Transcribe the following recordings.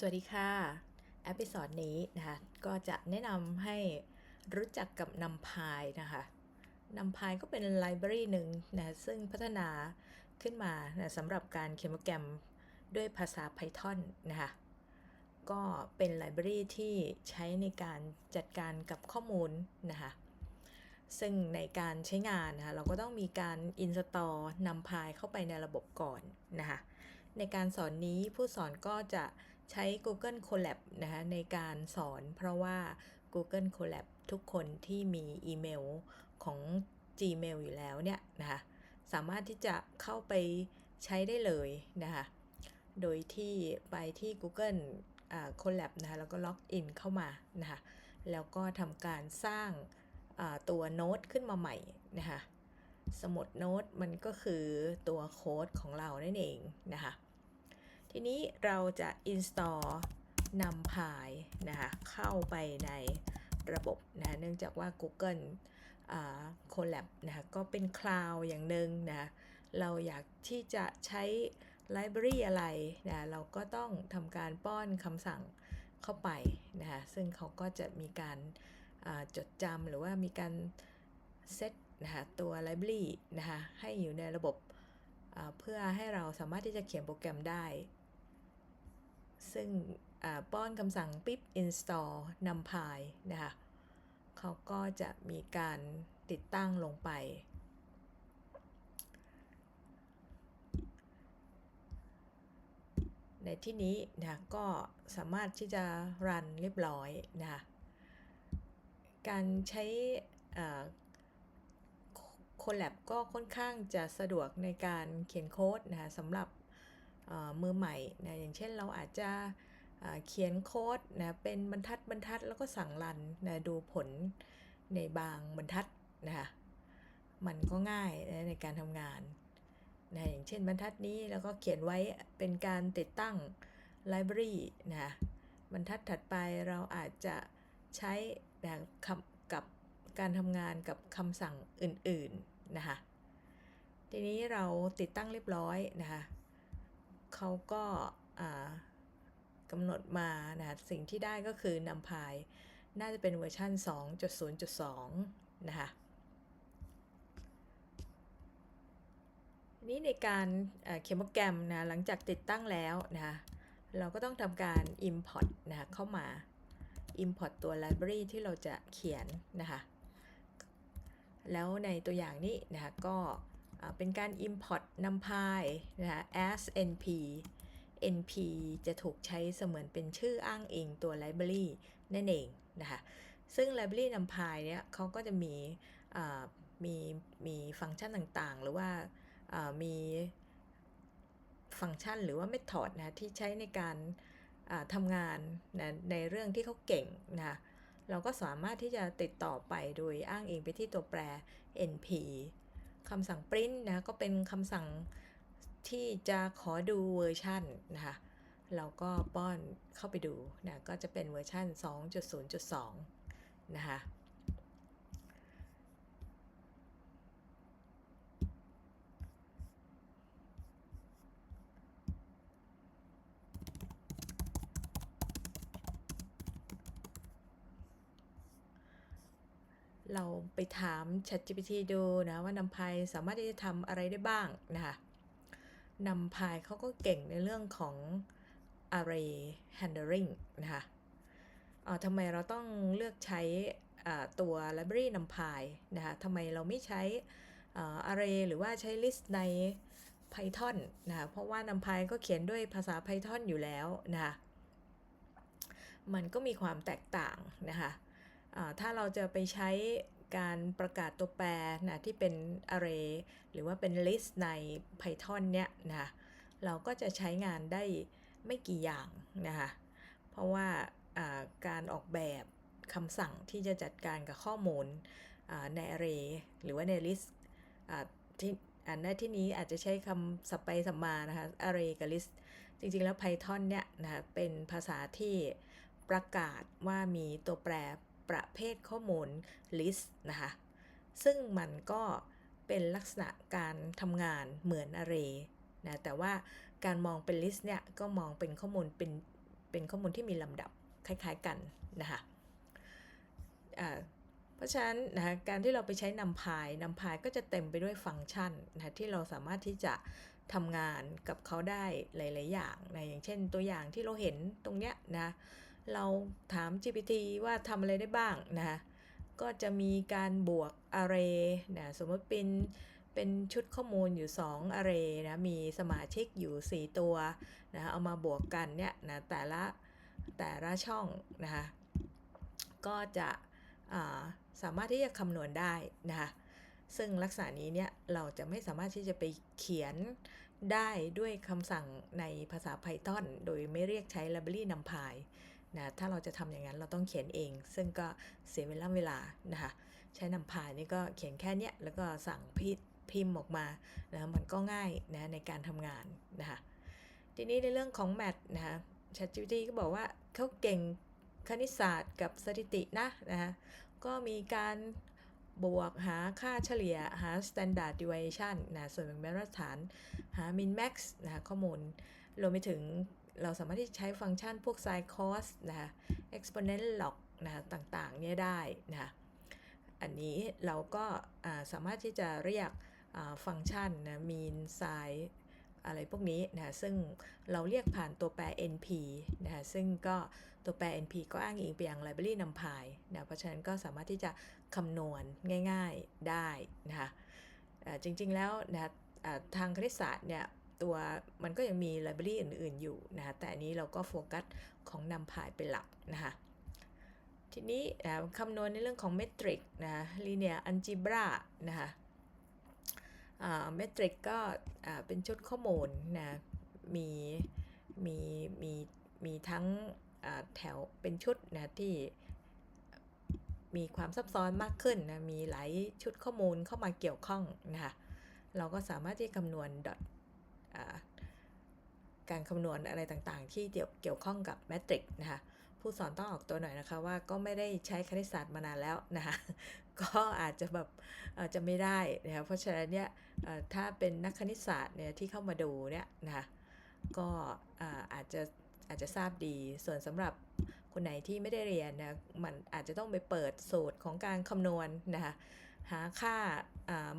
สวัสดีค่ะเอพิ o d ดนี้นะคะก็จะแนะนำให้รู้จักกับนำพายนะคะนำพายก็เป็นไลบรารีหนึ่งนะซึ่งพัฒนาขึ้นมานะสำหรับการเขียนโปรแกรมด้วยภาษา Python นะคะก็เป็นไลบรารีที่ใช้ในการจัดการกับข้อมูลนะคะซึ่งในการใช้งานนะคะเราก็ต้องมีการ install นำพายเข้าไปในระบบก่อนนะคะในการสอนนี้ผู้สอนก็จะ ใช้ Google Collab นะคะในการสอนเพราะว่า Google Collab ทุกคนที่มีอีเมลของ Gmail อยู่แล้วเนี่ยนะคะสามารถที่จะเข้าไปใช้ได้เลยนะคะโดยที่ไปที่ Google Colab นะคะแล้วก็ล็อกอินเข้ามานะคะแล้วก็ทำการสร้างตัวโน้ตขึ้นมาใหม่นะคะสมุดโน้ตมันก็คือตัวโค้ดของเรานั่นเองนะคะ ทีนี้เราจะ install นำพายนะคะเข้าไปในระบบนะเนื่องจากว่า Google Colab นะคะก็เป็นคลาวด์อย่างหนึ่งนะเราอยากที่จะใช้ไลบรารีอะไรนะเราก็ต้องทำการป้อนคำสั่งเข้าไปนะคะซึ่งเขาก็จะมีการจดจำหรือว่ามีการเซตนะคะตัวไลบรารีนะคะให้อยู่ในระบบเพื่อให้เราสามารถที่จะเขียนโปรแกรมได้ ซึ่งป้อนคำสั่งปิ๊บ install นำพายนะคะเขาก็จะมีการติดตั้งลงไป ในที่นี้นะก็สามารถที่จะรันเรียบร้อยนะคะการใช้โคแลบก็ค่อนข้างจะสะดวกในการเขียนโค้ดนะคะสำหรับ มือใหม่นะอย่างเช่นเราอาจจะเขียนโค้ดนะเป็นบรรทัดบรรทัดแล้วก็สั่งรันนะดูผลในบางบรรทัดนะคะมันก็ง่ายนะในการทำงานนะอย่างเช่นบรรทัดนี้แล้วก็เขียนไว้เป็นการติดตั้งไลบรารีนะบรรทัดถัดไปเราอาจจะใช้แบบกับการทำงานกับคำสั่งอื่นๆนะคะทีนี้เราติดตั้งเรียบร้อยนะคะ เขาก็กำหนดมานะสิ่งที่ได้ก็คือนำพายน่าจะเป็นเวอร์ชัน2.0.2 นะคะนี้ในการเขียนโปรแกรมนะหลังจากติดตั้งแล้วนะคะเราก็ต้องทำการ import นะเข้ามา import ตัว library ที่เราจะเขียนนะคะแล้วในตัวอย่างนี้นะคะก็ เป็นการ import นำพายนะคะ as np np จะถูกใช้เสมือนเป็นชื่ออ้างอิงตัว library นั่นเองนะคะซึ่ง library นำพายเนี่ยเขาก็จะมีมีมีฟังก์ชันต่างๆ หรือว่ามีฟังก์ชันหรือว่า method นะที่ใช้ในการทำงานนะในเรื่องที่เขาเก่งนะเราก็สามารถที่จะติดต่อไปโดยอ้างอิงไปที่ตัวแปร np คำสั่ง print นะก็เป็นคำสั่งที่จะขอดูเวอร์ชันนะคะเราก็ป้อนเข้าไปดูนะก็จะเป็นเวอร์ชัน2.0.2 นะคะ เราไปถาม ChatGPT ดูนะว่านำพายสามารถที่จะทำอะไรได้บ้างนะคะนำพายเขาก็เก่งในเรื่องของ array handling นะคะทำไมเราต้องเลือกใช้ตัว library นำพายนะคะทำไมเราไม่ใช้ array หรือว่าใช้ list ใน Python นะคะเพราะว่านำพายก็เขียนด้วยภาษา Python อยู่แล้วนะคะมันก็มีความแตกต่างนะคะ ถ้าเราจะไปใช้การประกาศตัวแปรนะที่เป็น array หรือว่าเป็น list ใน Python เนี่ยนะเราก็จะใช้งานได้ไม่กี่อย่างนะคะเพราะว่าการออกแบบคำสั่งที่จะจัดการกับข้อมูลใน array หรือว่าใน list ที่อันในที่นี้อาจจะใช้คำสับไปสัมมานะคะ array กับ list จริงๆแล้ว Python เนี่ยนะคะเป็นภาษาที่ประกาศว่ามีตัวแปร ประเภทข้อมูล list นะคะ ซึ่งมันก็เป็นลักษณะการทำงานเหมือน array นะ แต่ว่าการมองเป็น list เนี่ย ก็มองเป็นข้อมูลเป็นเป็นข้อมูลที่มีลำดับคล้ายๆกันนะคะเพราะฉะนั้นนะคะการที่เราไปใช้นำพายนำพายก็จะเต็มไปด้วยฟังก์ชันนะคะที่เราสามารถที่จะทำงานกับเขาได้หลาย ๆ อย่างนะอย่างเช่นตัวอย่างที่เราเห็นตรงเนี้ยนะ เราถาม GPT ว่าทำอะไรได้บ้างนะคะก็จะมีการบวก array นะสมมติเป็นเป็นชุดข้อมูลอยู่2 array นะมีสมาชิกอยู่ 4 ตัวนะเอามาบวกกันเนี่ยนะแต่ละแต่ละช่องนะคะก็จะาสามารถที่จะคำนวณได้นะคะซึ่งลักษณะนี้เนี่ยเราจะไม่สามารถที่จะไปเขียนได้ด้วยคำสั่งในภาษา Python โดยไม่เรียกใช้ library numpy นะถ้าเราจะทำอย่างนั้นเราต้องเขียนเอง ซึ่งก็เสียเวลาเวลานะคะใช้ numpy นี่ก็เขียนแค่เนี้ยแล้วก็สั่งพิพิมพ์ออกมานะมันก็ง่ายนะในการทำงานนะคะทีนี้ในเรื่องของ math นะคะ ChatGPT ก็บอกว่าเขาเก่งคณิตศาสตร์กับสถิตินะนะคะก็มีการบวกหาค่าเฉลี่ยหา standard deviation นะส่วนแบ่งมาตรฐานหา min max นะะข้อมูลรวมไปถึง เราสามารถที่ใช้ฟังก์ชันพวก sin cos นะคะ exponent log นะคะต่างๆเนี่ยได้นะคะอันนี้เราก็สามารถที่จะเรียกฟังก์ชันนะ mean sin อะไรพวกนี้นะซึ่งเราเรียกผ่านตัวแปร np นะซึ่งก็ตัวแปร np ก็อ้างอิงไปยัง library numpy นะเพราะฉะนั้นก็สามารถที่จะคำนวณง่าย ๆได้นะคะจริงๆแล้วนะทางคณิตศาสตร์เนี่ย ตัวมันก็ยังมี library อื่น ๆ อยู่นะคะแต่อันนี้เราก็โฟกัสของ numpy เป็นหลักนะคะทีนี้คำนวณในเรื่องของเมตริกนะ linear algebra นะคะเมตริกก็เป็นชุดข้อมูลนะมีมีมีมีทั้งแถวเป็นชุดนะที่มีความซับซ้อนมากขึ้นนะมีหลายชุดข้อมูลเข้ามาเกี่ยวข้องนะคะเราก็สามารถที่คำนวณดอท การคำนวณอะไรต่างๆ ที่เกี่ยวข้องกับแมทริกนะคะผู้สอนต้องออกตัวหน่อยนะคะว่าก็ไม่ได้ใช้คณิตศาสตร์มานานแล้วนะคะก็อาจจะแบบอาจจะไม่ได้นะคะเพราะฉะนั้นเนี่ยถ้าเป็นนักคณิตศาสตร์เนี่ยที่เข้ามาดูเนี่ยนะคะก็อาจจะอาจจะทราบดีส่วนสำหรับคนไหนที่ไม่ได้เรียนนะมันอาจจะต้องไปเปิดสูตรของการคำนวณนะคะหาค่า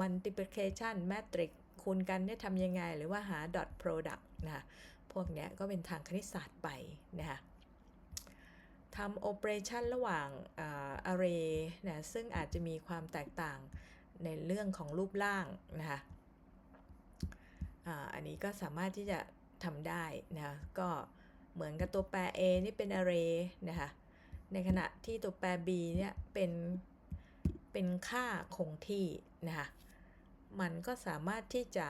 multiplication matrix คูณกันเนี่ยทำยังไง หรือว่าหา dot product นะคะพวกเนี้ยก็เป็นทางคณิตศาสตร์ไปนะคะทำโอเปอเรชันระหว่าง array นะซึ่งอาจจะมีความแตกต่างในเรื่องของรูปร่างนะคะอันนี้ก็สามารถที่จะทำได้นะก็เหมือนกับตัวแปร a นี่เป็น array นะคะในขณะที่ตัวแปร b เนี่ยเป็นเป็นค่าคงที่นะคะ มันก็สามารถที่จะ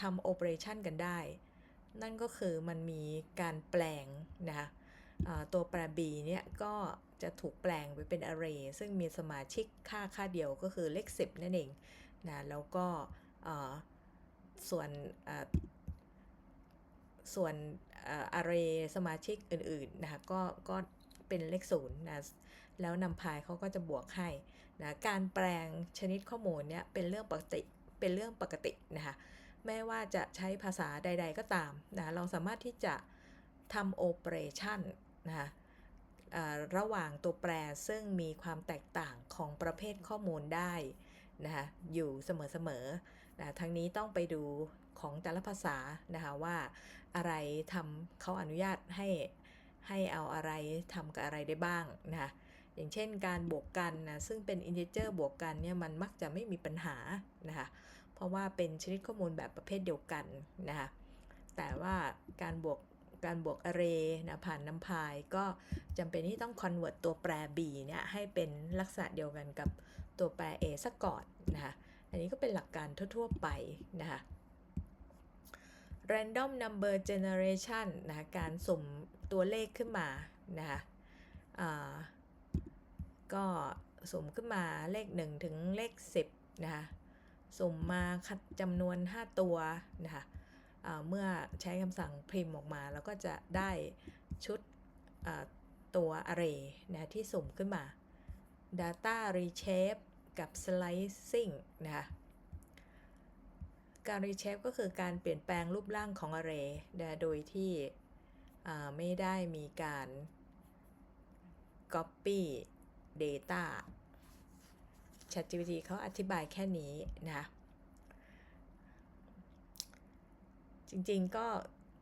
ทำโอเปอเรชันกันได้ นั่นก็คือมันมีการแปลงนะคะตัวแปร b เนี่ยก็จะถูกแปลงไปเป็น array ซึ่งมีสมาชิกค่าค่าเดียวก็คือเลข 10 นั่นเองนะแล้วก็ส่วนส่วน array สมาชิกอื่นๆนะคะก็ก็เป็นเลขศูนย์นะแล้วนำพายเขาก็จะบวกให้ นะการแปลงชนิดข้อมูลเนี่ยเป็นเรื่องปกติเป็นเรื่องปกตินะคะไม่ว่าจะใช้ภาษาใด ๆ ก็ตามนะเราสามารถที่จะทำโอเปอเรชันนะคะระหว่างตัวแปรซึ่งมีความแตกต่างของประเภทข้อมูลได้นะคะอยู่เสมอๆนะทั้งนี้ต้องไปดูของแต่ละภาษานะคะว่าอะไรทำเขาอนุญาตให้ให้เอาอะไรทำกับอะไรได้บ้างนะคะ อย่างเช่นการบวกกันนะซึ่งเป็นอินเทเจอร์บวกกันเนี่ยมันมักจะไม่มีปัญหานะคะเพราะว่าเป็นชนิดข้อมูลแบบประเภทเดียวกันนะคะแต่ว่าการบวกการบวก array นะผ่านนำพายก็จำเป็นที่ต้อง convert ตัวแปร b เนี่ยให้เป็นลักษณะเดียวกันกับตัวแปร a ซะก่อนนะคะอันนี้ก็เป็นหลักการทั่ว ๆ ไปนะคะ random number generation นะการสุ่มตัวเลขขึ้นมานะคะ ก็สุ่มขึ้นมาเลข 1 ถึงเลข 10 นะคะ สุ่มมาคัดจำนวน 5 ตัวนะคะเมื่อใช้คำสั่งพิมพ์ออกมาแล้วก็จะได้ชุดตัว array นะที่สุ่มขึ้นมา data reshape กับ slicing นะคะการ reshape ก็คือการเปลี่ยนแปลงรูปร่างของ array นะโดยที่ไม่ได้มีการ Copy Data ChatGPT เขาอธิบายแค่นี้นะคะจริงๆก็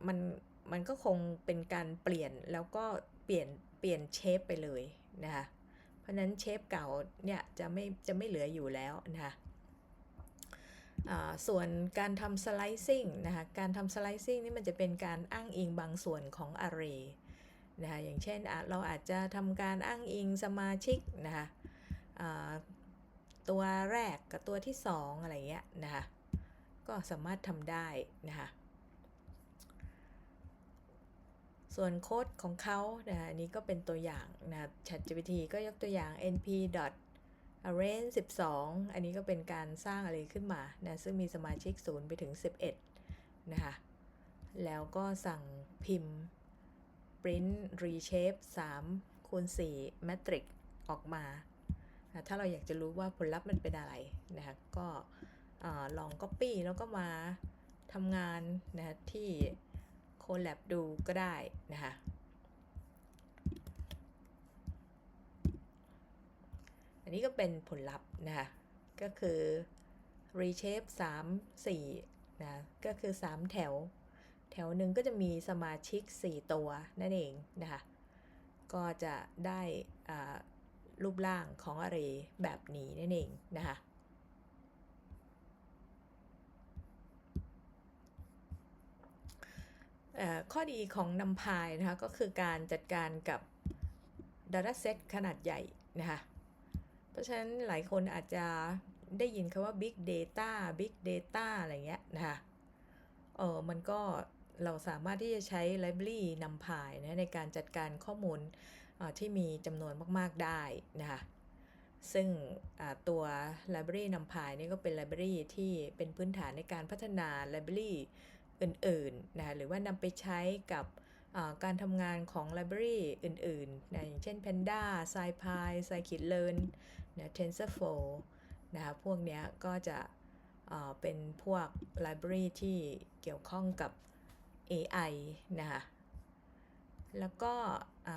มันมันก็คงเป็นการเปลี่ยนแล้วก็เปลี่ยนเปลี่ยนเชฟไปเลยนะคะเพราะนั้นเชฟเก่าเนี่ยจะไม่จะไม่เหลืออยู่แล้วนะคะส่วนการทำ slicing นะคะการทำ slicing นี่มันจะเป็นการอ้างอิงบางส่วนของ array นะคะอย่างเช่นเราอาจจะทำการอ้างอิงสมาชิกนะคะตัวแรกกับตัวที่ 2 อะไรเงี้ยนะคะก็สามารถทำได้นะคะส่วนโค้ดของเขานะอันนี้ก็เป็นตัวอย่างนะ ChatGPT ก็ยกตัวอย่าง np arrange 12 อันนี้ก็เป็นการสร้างอะไรขึ้นมานะซึ่งมีสมาชิก 0 ไปถึง 11 นะคะแล้วก็สั่งพิมพ์ print reshape 3คูณ4 matrix ออกมา ถ้าเราอยากจะรู้ว่าผลลัพธ์มันเป็นอะไรนะคะก็ลอง Copy แล้วก็มาทำงานนะที่ Colab ดูก็ได้นะคะอันนี้ก็เป็นผลลัพธ์นะคะก็คือ reshape 3 4นะก็คือ 3 แถว แถวหนึ่งก็จะมีสมาชิก 4 ตัวนั่นเองนะคะก็จะได้รูปร่างของ array แบบนี้นั่นเองนะคะข้อดีของ NumPy นะคะก็คือการจัดการกับ Dataset ขนาดใหญ่นะคะเพราะฉะนั้นหลายคนอาจจะได้ยินคำว่า Big Data Big Data อะไรเงี้ยนะคะเออมันก็ เราสามารถที่จะใช้ Library NumPy นะในการจัดการข้อมูลที่มีจำนวนมาก ๆ ได้นะคะซึ่งตัว Library NumPy นี่ก็เป็น Library ที่เป็นพื้นฐานในการพัฒนา Library อื่นๆนะหรือว่านำไปใช้กับการทำงานของ library อื่นๆนะอย่างเช่น Panda, SciPy, Scikit-learn นะ TensorFlow นะคะพวกนี้ก็จะเป็นพวก library ที่เกี่ยวข้องกับ AI นะคะแล้วก็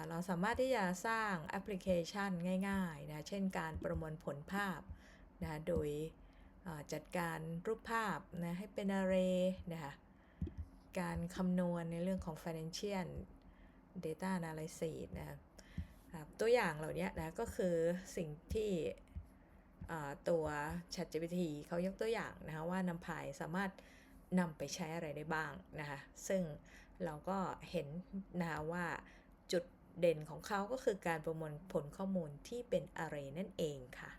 เราสามารถที่จะสร้างแอปพลิเคชันง่ายๆนะเช่นการประมวลผลภาพนะโดยจัดการรูปภาพนะให้เป็น array นะคะการคำนวณในเรื่องของ financial data analysis นะตัวอย่างเหล่านี้นะก็คือสิ่งที่ตัว ChatGPT เขายกตัวอย่างนะคะว่านำพายสามารถ นำไปใช้อะไรได้บ้างนะคะซึ่งเราก็เห็นนะว่าจุดเด่นของเขาก็คือการประมวลผลข้อมูลที่เป็นอะไรนั่นเองค่ะ